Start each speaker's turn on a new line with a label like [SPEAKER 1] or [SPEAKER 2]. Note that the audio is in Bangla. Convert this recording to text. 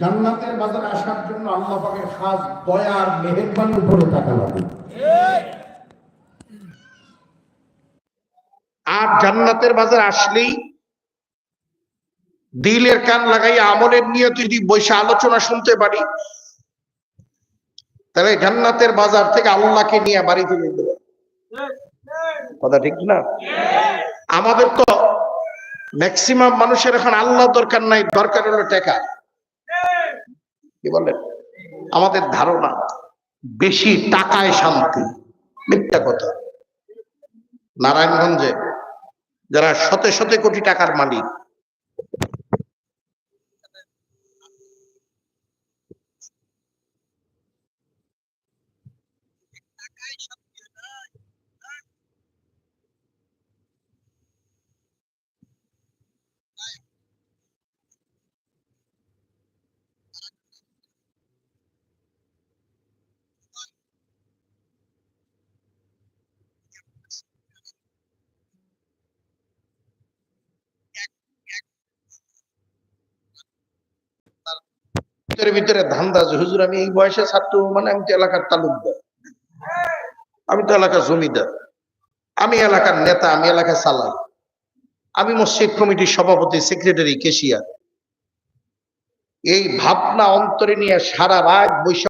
[SPEAKER 1] জান্নাতের বাজারে আসার জন্য আল্লাহ পাকের খাস দয়া আর মেহেরবানির উপরে টাকা লাগে
[SPEAKER 2] আর জান্নাতের বাজার আসলেই দিলের কান লাগাই আমলের নিয়ে যদি বৈশা আলোচনা শুনতে পারি, তাহলে জান্নাতের বাজার থেকে আল্লাহকে নিয়ে বাড়িতে যেতে পারি কথা ঠিক না? আমাদের তো ম্যাক্সিমাম মানুষের এখন আল্লাহ দরকার নাই, দরকার হলো টাকা। কি বলেন আমাদের ধারণা বেশি টাকায় শান্তি। মিথ্যা কথা। নারায়ণগঞ্জে যারা শত শত কোটি টাকার মালিক ভিতরে ভিতরে ধান্দা হুজুর, আমি এই বয়সে ছাত্র মানে আমি তো এলাকার তালুকদার। আমি তো এলাকার জমিদার। আমি এলাকার নেতা, আমি এলাকার সালাই আমি মসজিদ কমিটির সভাপতি, সেক্রেটারি, কেশিয়ার। এই ভাবনা অন্তরে নিয়ে সারা রাত বৈশাখ